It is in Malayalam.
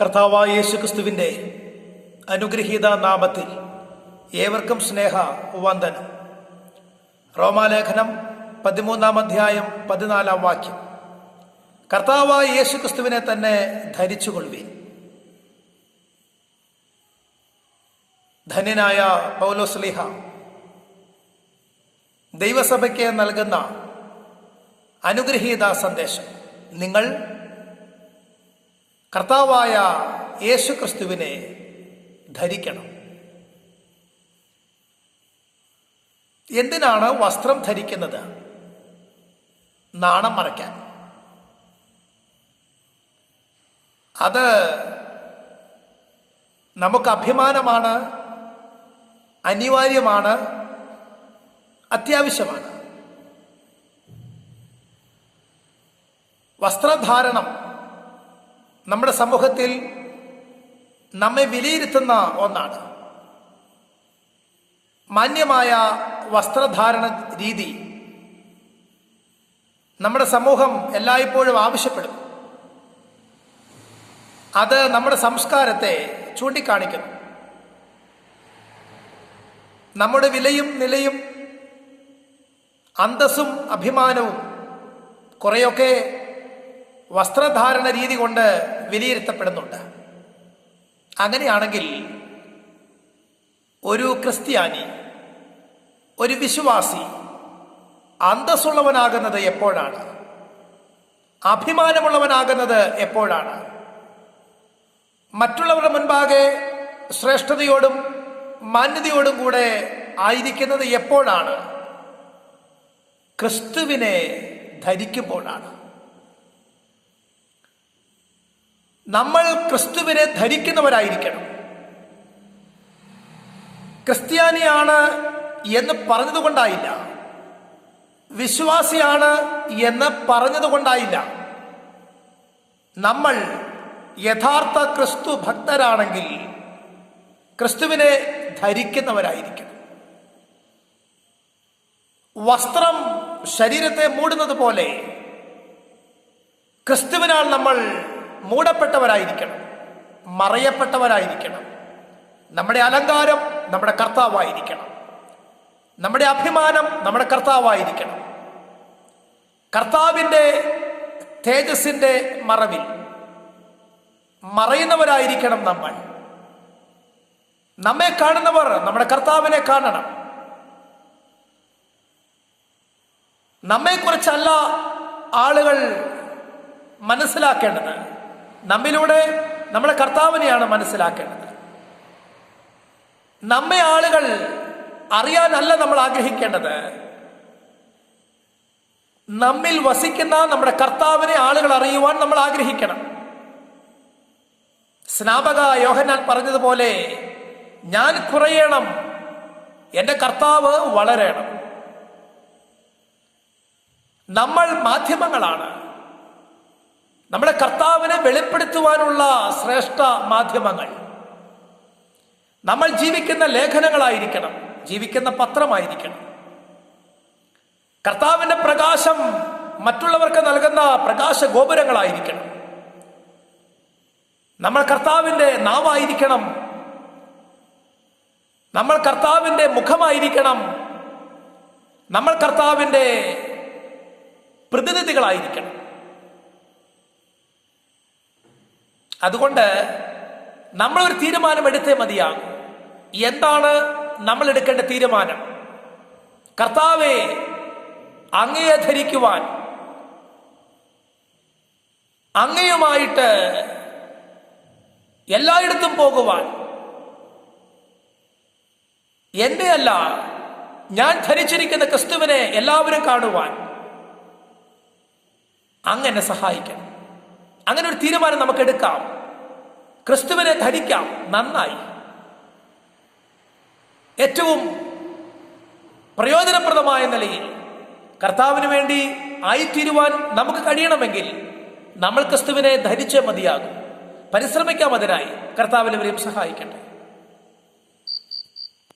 കർത്താവായ യേശുക്രിസ്തുവിന്റെ അനുഗ്രഹീത നാമത്തിൽ ഏവർക്കും സ്നേഹ വന്ദനം. റോമാലേഖനം പതിമൂന്നാം അധ്യായം പതിനാലാം വാക്യം. കർത്താവായ യേശുക്രിസ്തുവിനെ തന്നെ ധരിച്ചുകൊള്ളുവീൻ. ധന്യനായ പൗലോസ്ലിഹ ദൈവസഭയ്ക്ക് നൽകുന്ന അനുഗ്രഹീത സന്ദേശം. നിങ്ങൾ കർത്താവായ യേശു ക്രിസ്തുവിനെ ധരിക്കണം. എന്തിനാണ് വസ്ത്രം ധരിക്കുന്നത്? നാണം മറയ്ക്കാൻ. അത് നമുക്ക് അഭിമാനമാണ് അനിവാര്യമാണ് അത്യാവശ്യമാണ്. വസ്ത്രധാരണം നമ്മുടെ സമൂഹത്തിൽ നമ്മെ വിലയിരുത്തുന്ന ഒന്നാണ്. മാന്യമായ വസ്ത്രധാരണ രീതി നമ്മുടെ സമൂഹം എല്ലായ്പ്പോഴും ആവശ്യപ്പെടും. അത് നമ്മുടെ സംസ്കാരത്തെ ചൂണ്ടിക്കാണിക്കുന്നു. നമ്മുടെ വിലയും നിലയും അന്തസ്സും അഭിമാനവും കുറെയൊക്കെ വസ്ത്രധാരണ രീതി കൊണ്ട് വിലയിരുത്തപ്പെടുന്നുണ്ട്. അങ്ങനെയാണെങ്കിൽ ഒരു ക്രിസ്ത്യാനി ഒരു വിശ്വാസി അന്തസ്സുള്ളവനാകുന്നത് എപ്പോഴാണ്? അഭിമാനമുള്ളവനാകുന്നത് എപ്പോഴാണ്? മറ്റുള്ളവരുടെ മുൻപാകെ ശ്രേഷ്ഠതയോടും മാന്യതയോടും കൂടെ ആയിരിക്കുന്നത് എപ്പോഴാണ്? ക്രിസ്തുവിനെ ധരിക്കുമ്പോഴാണ്. നമ്മൾ ക്രിസ്തുവിനെ ധരിക്കുന്നവരായിരിക്കണം. ക്രിസ്ത്യാനിയാണ് എന്ന് പറഞ്ഞതുകൊണ്ടായില്ല. വിശ്വാസിയാണ് എന്ന് പറഞ്ഞതുകൊണ്ടായില്ല. നമ്മൾ യഥാർത്ഥ ക്രിസ്തു ഭക്തരാണെങ്കിൽ ക്രിസ്തുവിനെ ധരിക്കുന്നവരായിരിക്കണം. വസ്ത്രം ശരീരത്തെ മൂടുന്നത് പോലെ ക്രിസ്തുവിനാൽ നമ്മൾ മൂടപ്പെട്ടവരായിരിക്കണം. മറയപ്പെട്ടവരായിരിക്കണം. നമ്മുടെ അലങ്കാരം നമ്മുടെ കർത്താവായിരിക്കണം. നമ്മുടെ അഭിമാനം നമ്മുടെ കർത്താവായിരിക്കണം. കർത്താവിന്റെ തേജസ്സിന്റെ മറവിൽ മറയുന്നവരായിരിക്കണം നമ്മൾ. നമ്മെ കാണുന്നവർ നമ്മുടെ കർത്താവിനെ കാണണം. നമ്മെക്കുറിച്ചല്ല ആളുകൾ മനസ്സിലാക്കേണ്ടത്. നമ്മിലൂടെ നമ്മുടെ കർത്താവിനെയാണ് മനസ്സിലാക്കേണ്ടത്. നമ്മെ ആളുകൾ അറിയാനല്ല നമ്മൾ ആഗ്രഹിക്കേണ്ടത്. നമ്മിൽ വസിക്കുന്ന നമ്മുടെ കർത്താവിനെ ആളുകൾ അറിയുവാൻ നമ്മൾ ആഗ്രഹിക്കണം. സ്നാപക യോഹനാൻ പറഞ്ഞതുപോലെ ഞാൻ കുറയണം. എന്റെ കർത്താവ് വളരണം. നമ്മൾ മാധ്യമങ്ങളാണ്. നമ്മുടെ കർത്താവിനെ വെളിപ്പെടുത്തുവാനുള്ള ശ്രേഷ്ഠ മാധ്യമങ്ങൾ. നമ്മൾ ജീവിക്കുന്ന ലേഖനങ്ങളായിരിക്കണം ജീവിക്കുന്ന പത്രമായിരിക്കണം. കർത്താവിന്റെ പ്രകാശം മറ്റുള്ളവർക്ക് നൽകുന്ന പ്രകാശ ഗോപുരങ്ങളായിരിക്കണം. നമ്മൾ കർത്താവിന്റെ നാവായിരിക്കണം. നമ്മൾ കർത്താവിന്റെ മുഖമായിരിക്കണം. നമ്മൾ കർത്താവിന്റെ പ്രതിനിധികളായിരിക്കണം. അതുകൊണ്ട് നമ്മൾ ഒരു തീരുമാനം എടുത്തേ മതിയാകും. എന്താണ് നമ്മൾ എടുക്കേണ്ട തീരുമാനം? കർത്താവെ അങ്ങയെ ധരിക്കുവാൻ അങ്ങയുമായിട്ട് എല്ലായിടത്തും പോകുവാൻ. എന്റെ അല്ല ഞാൻ ധരിച്ചിരിക്കുന്ന ക്രിസ്തുവിനെ എല്ലാവരും കാണുവാൻ. അങ്ങനെ സഹായിക്കണം. അങ്ങനെ ഒരു തീരുമാനം നമുക്ക് എടുക്കാം ക്രിസ്തുവിനെ ധരിക്കാം. നന്നായി. ഏറ്റവും പ്രയോജനപ്രദമായ നിലയിൽ കർത്താവിന് വേണ്ടി ആയിത്തീരുവാൻ നമുക്ക് കഴിയണമെങ്കിൽ നമ്മൾ ക്രിസ്തുവിനെ ധരിച്ചേ മതിയാകും. പരിശ്രമിക്കാം അതിനായി. കർത്താവിനെവരെയും സഹായിക്കട്ടെ.